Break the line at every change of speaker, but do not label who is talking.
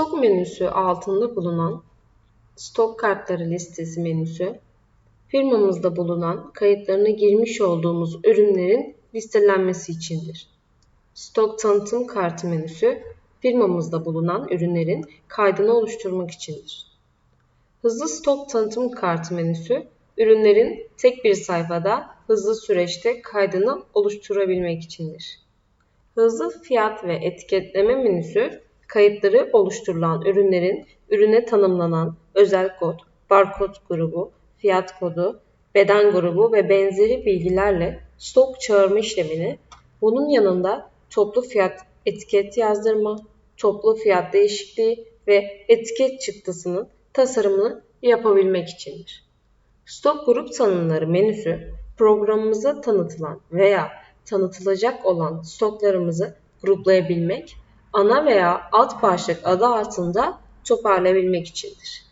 Stok menüsü altında bulunan stok kartları listesi menüsü, firmamızda bulunan kayıtlarına girmiş olduğumuz ürünlerin listelenmesi içindir. Stok tanıtım kartı menüsü, firmamızda bulunan ürünlerin kaydını oluşturmak içindir. Hızlı stok tanıtım kartı menüsü, ürünlerin tek bir sayfada hızlı süreçte kaydını oluşturabilmek içindir. Hızlı fiyat ve etiketleme menüsü, kayıtları oluşturulan ürünlerin ürüne tanımlanan özel kod, barkod grubu, fiyat kodu, beden grubu ve benzeri bilgilerle stok çağırma işlemini, bunun yanında toplu fiyat etiket yazdırma, toplu fiyat değişikliği ve etiket çıktısının tasarımını yapabilmek içindir. Stok grup tanımları menüsü programımıza tanıtılan veya tanıtılacak olan stoklarımızı gruplayabilmek, ana veya alt başlık adı altında toparlayabilmek içindir.